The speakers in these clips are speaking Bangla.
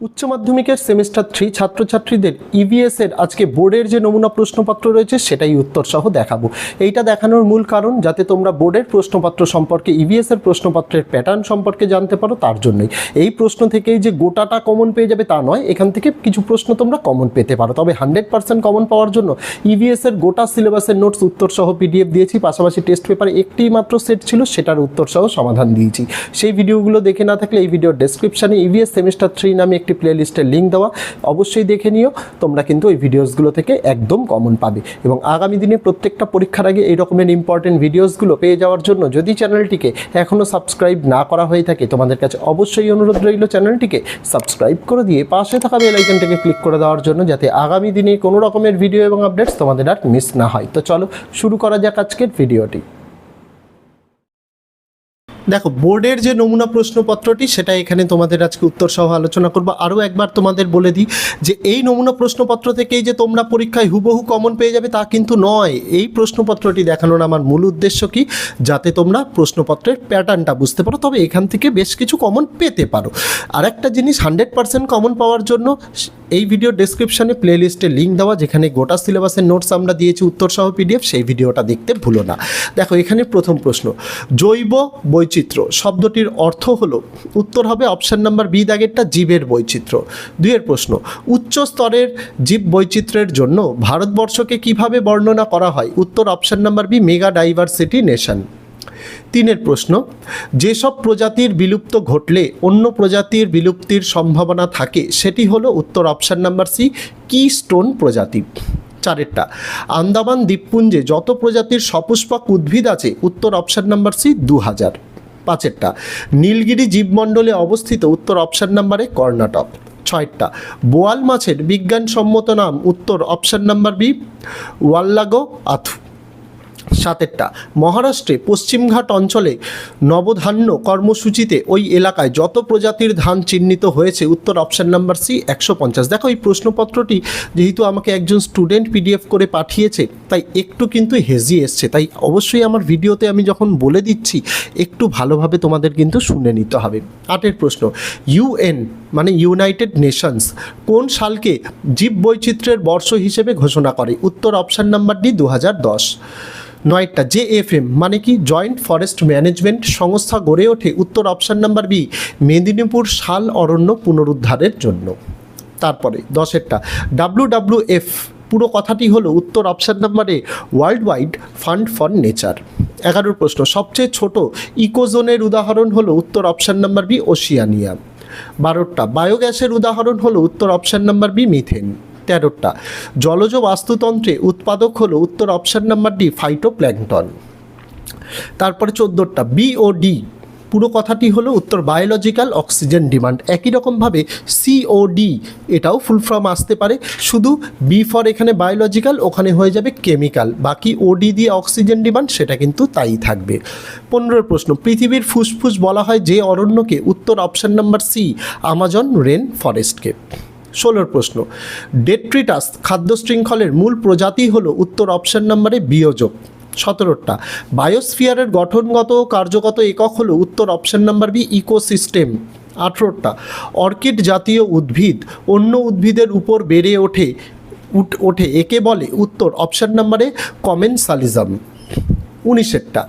উচ্চ মাধ্যমিকের সেমিস্টার থ্রি ছাত্রছাত্রীদের ইভিএস এর আজকে বোর্ডের যে নমুনা প্রশ্নপত্র রয়েছে, সেটাই উত্তর সহ দেখাবো। এইটা দেখানোর মূল কারণ, যাতে তোমরা বোর্ডের প্রশ্নপত্র সম্পর্কে ইভিএস এর প্রশ্নপত্রের প্যাটার্ন সম্পর্কে জানতে পারো, তার জন্যই। এই প্রশ্ন থেকেই যে গোটাটা কমন পেয়ে যাবে তা নয়, এখান থেকে কিছু প্রশ্ন তোমরা কমন পেতে পারো। তবে হান্ড্রেড পার্সেন্ট কমন পাওয়ার জন্য ইভিএস এর গোটা সিলেবাসের নোটস উত্তর সহ পিডিএফ দিয়েছি, পাশাপাশি টেস্ট পেপারে একটি মাত্র সেট ছিল, সেটার উত্তর সহ সমাধান দিয়েছি। সেই ভিডিওগুলো দেখে না থাকলে এই ভিডিওর ডেসক্রিপশানে ইভিএস সেমিস্টার থ্রি নামে একটি প্লেলিস্টের লিঙ্ক দেওয়া, অবশ্যই দেখে নিও। তোমরা কিন্তু ওই ভিডিওসগুলো থেকে একদম কমন পাবে। এবং আগামী দিনে প্রত্যেকটা পরীক্ষার আগে এই রকমের ইম্পর্টেন্ট ভিডিওসগুলো পেয়ে যাওয়ার জন্য যদি চ্যানেলটিকে এখনও সাবস্ক্রাইব না করা হয়ে থাকে, তোমাদের কাছে অবশ্যই অনুরোধ রইল চ্যানেলটিকে সাবস্ক্রাইব করে দিয়ে পাশে থাকা বেল আইকনটাকে ক্লিক করে দেওয়ার জন্য যাতে আগামী দিনে কোনো রকমের ভিডিও এবং আপডেটস তোমাদের আর মিস না হয়। তো চলো, শুরু করা যাক আজকের ভিডিওটি দেখো, বোর্ডের যে নমুনা প্রশ্নপত্রটি সেটা এখানে তোমাদের আজকে উত্তর সহ আলোচনা করব। আরও একবার তোমাদের বলে দিই যে, এই নমুনা প্রশ্নপত্র থেকেই যে তোমরা পরীক্ষায় হুবহু কমন পেয়ে যাবে তা কিন্তু নয়। এই প্রশ্নপত্রটি দেখানোর আমার মূল উদ্দেশ্য কি? যাতে তোমরা প্রশ্নপত্রের প্যাটার্নটা বুঝতে পারো, তবে এখান থেকে বেশ কিছু কমন পেতে পারো। আর একটা জিনিস, হান্ড্রেড পার্সেন্ট কমন পাওয়ার জন্য, এই ভিডিও ডেসক্রিপশনে প্লেলিস্টে লিঙ্ক দেওয়া, যেখানে গোটা সিলেবাসের নোটস আমরা দিয়েছি উত্তর সহ পিডিএফ সেই ভিডিওটা দেখতে ভুলো না। দেখো, এখানে প্রথম প্রশ্ন, জৈব বৈচিত্র্য শব্দটির অর্থ হলো, উত্তর হবে অপশান নাম্বার বি দাগেরটা জীবের বৈচিত্র্য। দুইয়ের প্রশ্ন, উচ্চ স্তরের জীব বৈচিত্র্যের জন্য ভারতবর্ষকে কীভাবে বর্ণনা করা হয়? উত্তর option number B, mega diversity nation. তিনের প্রশ্ন, যেসব প্রজাতির বিলুপ্ত ঘটলে অন্য প্রজাতির বিলুপ্তির সম্ভাবনা থাকে, সেটি হলো উত্তর option number C keystone প্রজাতি। চারেরটা, আন্দামান দ্বীপপুঞ্জে যত প্রজাতির সপুষ্পক উদ্ভিদ আছে, উত্তর অপশান নাম্বার সি দু হাজার পাঁচেরটা। নীলগিরি জীবমণ্ডলে অবস্থিত উত্তর অপশান নাম্বারে কর্ণাটক। ছয়টা। বোয়াল মাছের বিজ্ঞানসম্মত নাম উত্তর অপশান নাম্বার বি, ওয়াল্লাগো আথু। সাতেরটা। মহারাষ্ট্রে পশ্চিমঘাট অঞ্চলে নবধান্য কর্মসূচিতে ওই এলাকায় যত প্রজাতির ধান চিহ্নিত হয়েছে, উত্তর অপশান নাম্বার সি একশো পঞ্চাশ। দেখো, এই প্রশ্নপত্রটি যেহেতু আমাকে একজন স্টুডেন্ট পিডিএফ করে পাঠিয়েছে, তাই একটু কিন্তু হেজি এসছে। তাই অবশ্যই আমার ভিডিওতে আমি যখন বলে দিচ্ছি, একটু ভালোভাবে তোমাদের কিন্তু শুনে নিতে হবে। আটের প্রশ্ন, ইউএন মানে ইউনাইটেড নেশনস কোন সালকে জীব বৈচিত্র্যের বর্ষ হিসেবে ঘোষণা করে? উত্তর অপশান নাম্বার ডি দু হাজার দশ। নয়টা জে এফ এম মানে কি জয়েন্ট ফরেস্ট ম্যানেজমেন্ট সংস্থা গড়ে ওঠে। উত্তর অপশান নাম্বার বি মেদিনীপুর শাল অরণ্য পুনরুদ্ধারের জন্য। তারপরে দশেরটা ডাব্লু ডাব্লু এফ পুরো কথাটি হলো উত্তর অপশন নাম্বারে World Wide Fund for Nature এগারোর প্রশ্ন, সবচেয়ে ছোট ইকোজোনের উদাহরণ হলো উত্তর অপশান নাম্বার বি ওশিয়ানিয়া বারোটা বায়োগ্যাসের উদাহরণ হলো উত্তর অপশান নাম্বার বি মিথেন তেরোটা। জলজ বাস্তুতন্ত্রে উৎপাদক হলো উত্তর অপশান নাম্বার ডি ফাইটোপ্ল্যাঙ্কটন তারপরে চোদ্দোটা বিওডি পুরো কথাটি হলো উত্তর বায়োলজিক্যাল অক্সিজেন ডিমান্ড একই রকমভাবে সিওডি এটাও ফুল ফর্ম আসতে পারে। শুধু বি ফর এখানে বায়োলজিক্যাল ওখানে হয়ে যাবে কেমিক্যাল বাকি ওডি দিয়ে অক্সিজেন ডিমান্ড সেটা কিন্তু তাই থাকবে। পনেরোর প্রশ্ন, পৃথিবীর ফুসফুস বলা হয় যে অরণ্যকে, উত্তর option number C Amazon rain ফরেস্টকে ষোলোর প্রশ্ন, ডেট্রিটাস খাদ্য শৃঙ্খলের মূল প্রজাতি হলো উত্তর অপশন নম্বরে বিয়োজক। সতেরোটা বায়োস্ফিয়ারের গঠনগত কার্যগত একক হলো উত্তর অপশন নাম্বার বি ইকোসিস্টেম। আঠেরোটা অর্কিড জাতীয় উদ্ভিদ অন্য উদ্ভিদের উপর বেড়ে ওঠে, উঠ- ওঠে, একে বলে উত্তর অপশন নাম্বারে কমেনসালিজম। উনিশেরটা,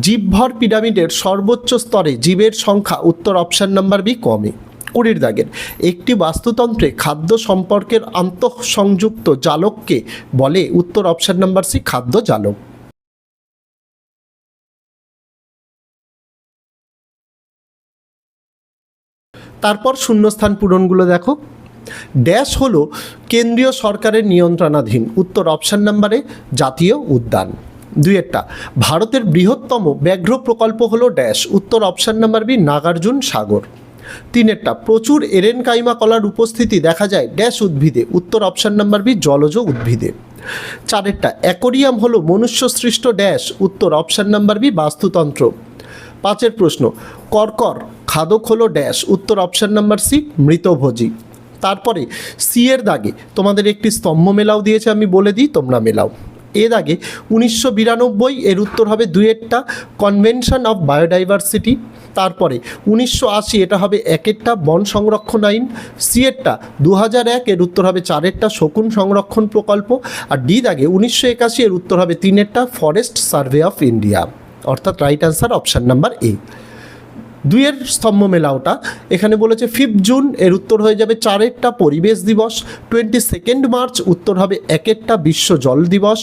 জীবভর পিরামিডের সর্বোচ্চ স্তরে জীবের সংখ্যা উত্তর অপশন নাম্বার বি কমে। কুড়ির দাগের একটি বাস্তুতন্ত্রে খাদ্য সম্পর্কের আন্তঃসংযুক্ত জালককে বলে উত্তর অপশন নাম্বার সি, খাদ্য জালক। তারপর শূন্যস্থান পূরণগুলো দেখো। ড্যাশ হলো কেন্দ্রীয় সরকারের নিয়ন্ত্রণাধীন, উত্তর অপশান নাম্বারে জাতীয় উদ্যান। দুইয়েরটা ভারতের বৃহত্তম ব্যাঘ্র প্রকল্প হলো ড্যাশ, উত্তর option number B, Nagarjuna Sagar. তিনেরটা, প্রচুর এরেন কাইমা কলার উপস্থিতি দেখা যায় ড্যাশ উদ্ভিদে। উত্তর অপশান নাম্বার বি, জলজ উদ্ভিদে। চারেরটা, অ্যাকোরিয়াম হলো মনুষ্য সৃষ্ট ড্যাশ। উত্তর অপশান নাম্বার বি, বাস্তুতন্ত্র। পাঁচের প্রশ্ন, কর্কর খাদক হলো ড্যাশ। উত্তর অপশান নাম্বার সি, মৃতভোজী। তারপরে, সি এর দাগে, তোমাদের একটি স্তম্ভ মেলাও দিয়েছে, আমি বলে দিই, তোমরা মেলাও। এর আগে উনিশশো বিরানব্বই এর উত্তর হবে দুয়েরটা কনভেনশন অফ বায়োডাইভার্সিটি তারপরে উনিশশো আশি এটা হবে একেরটা বন সংরক্ষণ আইন, সি এরটা দু হাজার এক এর উত্তর হবে চারেরটা শকুন সংরক্ষণ প্রকল্প, আর ডি দাগে উনিশশো একাশি এর উত্তর হবে তিনেরটা ফরেস্ট সার্ভে অফ ইন্ডিয়া অর্থাৎ right answer option number A দুইয়ের স্তম্ভ মেলা ওটা, এখানে বলেছে ফিফথ জুন এর উত্তর হয়ে যাবে চারেরটা পরিবেশ দিবস টোয়েন্টি সেকেন্ড মার্চ উত্তর হবে একেরটা বিশ্ব জল দিবস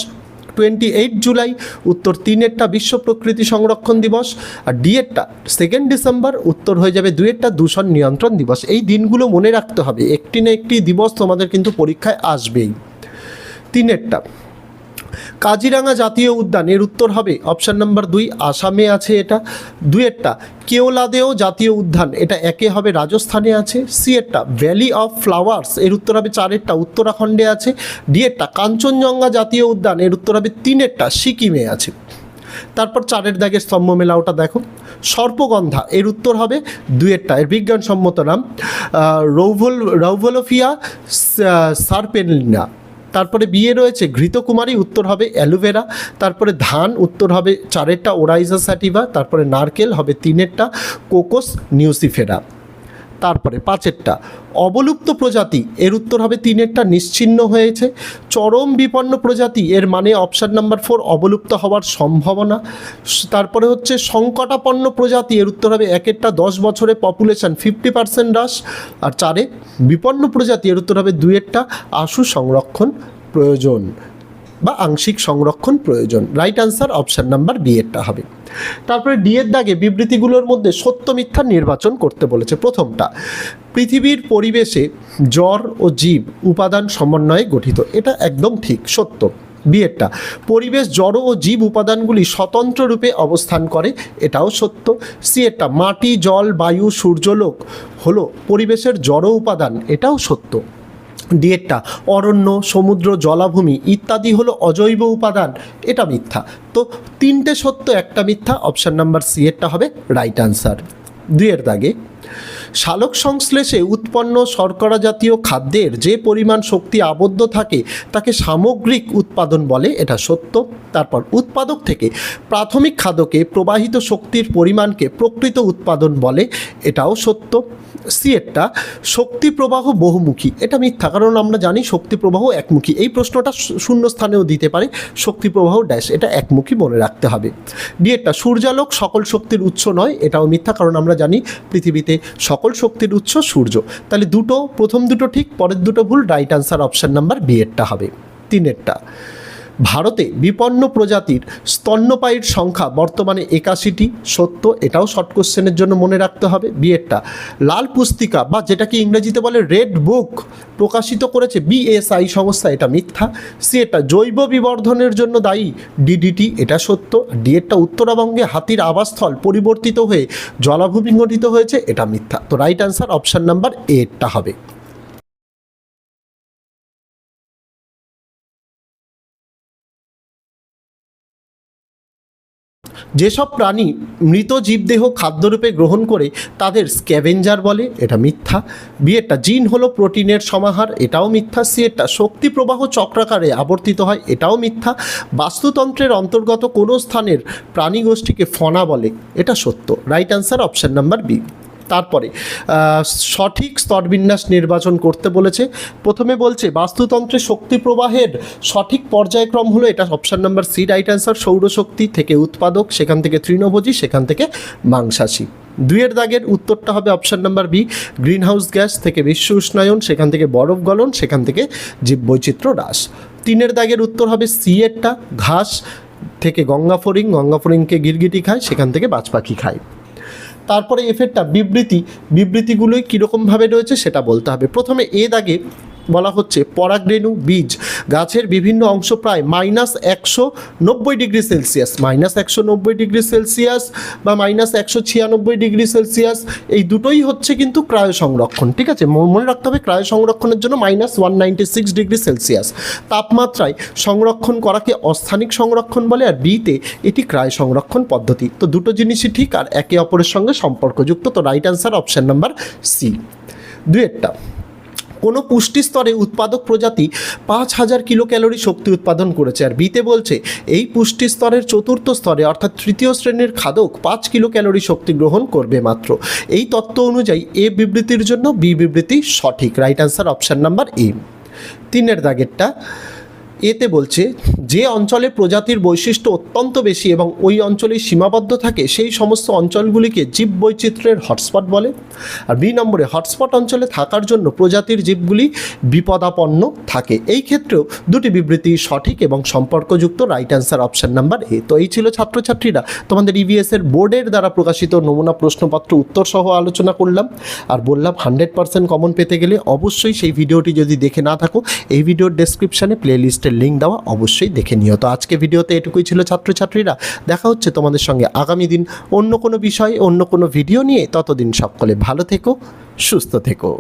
টোয়েন্টি এইট জুলাই, উত্তর তিনেরটা বিশ্ব প্রকৃতি সংরক্ষণ দিবস, আর ডিএরটা সেকেন্ড ডিসেম্বর উত্তর হয়ে যাবে দুয়েরটা দূষণ নিয়ন্ত্রণ দিবস। এই দিনগুলো মনে রাখতে হবে, একটি না একটি দিবস তোমাদের কিন্তু পরীক্ষায় আসবেই। তিনেরটা কাজিরাঙা জাতীয় উদ্যান, এর উত্তর হবে অপশান নাম্বার দুই, আসামে আছে এটা দুয়েরটা কেওলাদেও জাতীয় উদ্যান, এটা একে হবে রাজস্থানে আছে, সি এরটা ভ্যালি অফ ফ্লাওয়ার্স এর উত্তর হবে চারেরটা উত্তরাখণ্ডে আছে ডিএরটা কাঞ্চনজঙ্ঘা জাতীয় উদ্যান, এর উত্তর হবে তিনেরটা সিকিমে আছে। তারপর চারের দাগের স্তম্ভ মেলা ওটা দেখো, সর্পগন্ধা, এর উত্তর হবে দুয়েরটা এর বিজ্ঞানসম্মত নাম রৌভল রৌভলোফিয়া সারপেলিনা তারপরে বিয়ে রয়েছে, ঘৃতকুমারী উত্তর হবে অ্যালোভেরা, তারপরে ধান উত্তর হবে চারেরটা ওরাইজা স্যাটিভা তারপরে নারকেল হবে তিনেরটা, কোকোস নিউসিফেরা। তারপরে পাঁচেরটা। অবলুপ্ত প্রজাতি, এর উত্তর হবে তিনেরটা নিশ্চিহ্ন হয়েছে। চরম বিপন্ন প্রজাতি, এর মানে অপশান নাম্বার ফোর অবলুপ্ত হওয়ার সম্ভাবনা। তারপরে হচ্ছে সংকটাপন্ন প্রজাতি, এর উত্তর হবে একেরটা, দশ বছরে পপুলেশন ফিফটি পার্সেন্ট হ্রাস। আর চারে বিপন্ন প্রজাতি, এর উত্তর হবে দুয়েরটা আশু সংরক্ষণ প্রয়োজন। বা আংশিক সংরক্ষণ প্রয়োজন। Right answer option number B এরটা হবে। তারপরে ডি এর দাগে বিবৃতিগুলোর মধ্যে সত্য মিথ্যা নির্বাচন করতে বলেছে প্রথমটা। পৃথিবীর পরিবেশে জ্বর ও জীব উপাদান সমন্বয়ে গঠিত। এটা একদম ঠিক, সত্য। বিয়েরটা পরিবেশ জড় ও জীব উপাদানগুলি স্বতন্ত্র রূপে অবস্থান করে, এটাও সত্য। সি এরটা মাটি, জল, বায়ু, সূর্যলোক হলো পরিবেশের জড় উপাদান, এটাও সত্য। ডিএরটা অরণ্য, সমুদ্র, জলাভূমি ইত্যাদি হলো অজৈব উপাদান। এটা মিথ্যা। তো তিনটে সত্য, একটা মিথ্যা অপশান নাম্বার সি এরটা হবে রাইট আনসার দুইয়ের দাগে শালক সংশ্লেষে উৎপন্ন শর্করা জাতীয় খাদ্যের যে পরিমাণ শক্তি আবদ্ধ থাকে, তাকে সামগ্রিক উৎপাদন বলে, এটা সত্য। তারপর উৎপাদক থেকে প্রাথমিক খাদ্যকে প্রবাহিত শক্তির পরিমাণকে প্রকৃত উৎপাদন বলে, এটাও সত্য। সি এরটা শক্তি প্রবাহ বহুমুখী। এটা মিথ্যা, কারণ আমরা জানি শক্তি প্রবাহ একমুখী। এই প্রশ্নটা শূন্য স্থানেও দিতে পারে, শক্তি প্রবাহ ড্যাশ, এটা একমুখী মনে রাখতে হবে। ডি সূর্যালোক সকল শক্তির উৎস নয়, এটাও মিথ্যা, কারণ আমরা জানি পৃথিবীতে সকল শক্তির উৎস সূর্য। তাহলে দুটো, প্রথম দুটো ঠিক, পরের দুটো ভুল রাইট আনসার অপশান নাম্বার বিয়েরটা হবে। তিনেরটা। ভারতে বিপন্ন প্রজাতির স্তন্যপায়ীর সংখ্যা বর্তমানে একাশিটি। সত্য, এটাও শর্ট কোশ্চেনের জন্য মনে রাখতে হবে। বিয়েরটা লাল পুস্তিকা বা যেটাকে ইংরেজিতে বলে রেড বুক প্রকাশিত করেছে বিএসআই সংস্থা, এটা মিথ্যা। সি এটা জৈব বিবর্ধনের জন্য দায়ী। ডিডিটি এটা সত্য। ডিএরটা উত্তরবঙ্গে হাতির আবাসস্থল পরিবর্তিত হয়ে জলাভূমি গঠিত হয়েছে, এটা মিথ্যা। তো রাইট আনসার অপশান নাম্বার এরটা হবে। যেসব প্রাণী মৃত জীবদেহ খাদ্যরূপে গ্রহণ করে, তাদের স্ক্যাভেঞ্জার বলে, এটা মিথ্যা। বিয়েরটা জিন হলো প্রোটিনের সমাহার, এটাও মিথ্যা। সিয়েরটা শক্তি প্রবাহ চক্রাকারে আবর্তিত হয়, এটাও মিথ্যা। বাস্তুতন্ত্রের অন্তর্গত কোনো স্থানের প্রাণী গোষ্ঠীকে ফনা বলে, এটা সত্য। Right answer option number B. তারপরে সঠিক স্তরবিন্যাস নির্বাচন করতে বলেছে। প্রথমে বলছে বাস্তুতন্ত্রে শক্তি প্রবাহের সঠিক পর্যায়ক্রম হলো এটা option number C right answer সৌরশক্তি থেকে উৎপাদক, সেখান থেকে তৃণভোজী, সেখান থেকে মাংসাশী। দুইয়ের দাগের উত্তরটা হবে option number B greenhouse gas থেকে বিশ্ব উষ্ণায়ন, সেখান থেকে বরফ গলন, সেখান থেকে জীববৈচিত্র্য হ্রাস। তিনের দাগের উত্তর হবে সি এরটা ঘাস থেকে গঙ্গা ফরিং গঙ্গা ফরিংকে গিরগিটি খায়, সেখান থেকে বাজ পাখি খায়। তারপরে এফেরটা বিবৃতি বিবৃতিগুলোই কীরকমভাবে রয়েছে সেটা বলতে হবে। প্রথমে এ দাগে বলা হচ্ছে পরাগরেণু বীজ। গাছের বিভিন্ন অংশ প্রায় মাইনাস একশো নব্বই ডিগ্রি সেলসিয়াস। মাইনাস একশো নব্বই ডিগ্রি সেলসিয়াস বা মাইনাস একশো ছিয়ানব্বই ডিগ্রি সেলসিয়াস, এই দুটোই হচ্ছে কিন্তু ক্রায় সংরক্ষণ ঠিক আছে? মনে রাখতে হবে ক্রায় সংরক্ষণের জন্য minus one ninety six degree Celsius. তাপমাত্রায় সংরক্ষণ করাকে অস্থানিক সংরক্ষণ বলে আর বিতে এটি ক্রায় সংরক্ষণ পদ্ধতি। তো দুটো জিনিসই ঠিক আর একে অপরের সঙ্গে সম্পর্কযুক্ত। তো right answer option number C. দুয়েরটা কোনো পুষ্টি স্তরে উৎপাদক প্রজাতি পাঁচ হাজার কিলো ক্যালোরি শক্তি উৎপাদন করেছে। আর বিতে বলছে, এই পুষ্টি স্তরের চতুর্থ স্তরে অর্থাৎ তৃতীয় শ্রেণির খাদক পাঁচ কিলো ক্যালোরি শক্তি গ্রহণ করবে মাত্র। এই তত্ত্ব অনুযায়ী এ বিবৃতির জন্য বি বিবৃতি সঠিক। Right answer option number A. তিনের দাগেরটা এতে বলছে, যে অঞ্চলে প্রজাতির বৈশিষ্ট্য অত্যন্ত বেশি এবং ওই অঞ্চলে সীমাবদ্ধ থাকে, সেই সমস্ত অঞ্চলগুলিকে জীব বৈচিত্র্যের হটস্পট বলে। আর বি নম্বরে, হটস্পট অঞ্চলে থাকার জন্য প্রজাতির জীবগুলি বিপদাপন্ন থাকে। এই ক্ষেত্রেও দুটি বিবৃতি সঠিক এবং সম্পর্কযুক্ত right answer option number A তো এই ছিল ছাত্রছাত্রীরা, তোমাদের ইভিএসের বোর্ডের দ্বারা প্রকাশিত নমুনা প্রশ্নপত্র উত্তর সহ আলোচনা করলাম। আর বললাম হান্ড্রেড পার্সেন্ট কমন পেতে গেলে অবশ্যই সেই ভিডিওটি যদি দেখে না থাকো, এই ভিডিওর ডেসক্রিপশানে প্লে লিস্টের লিঙ্ক দেওয়া অবশ্যই দেখে নিও। তো আজকে ভিডিওতে এটুকুই ছিল ছাত্রছাত্রীরা। দেখা হচ্ছে তোমাদের সঙ্গে আগামী দিন অন্য কোনো বিষয়, অন্য কোনো ভিডিও নিয়ে। ততদিন সকলে ভালো থেকো, সুস্থ থেকো।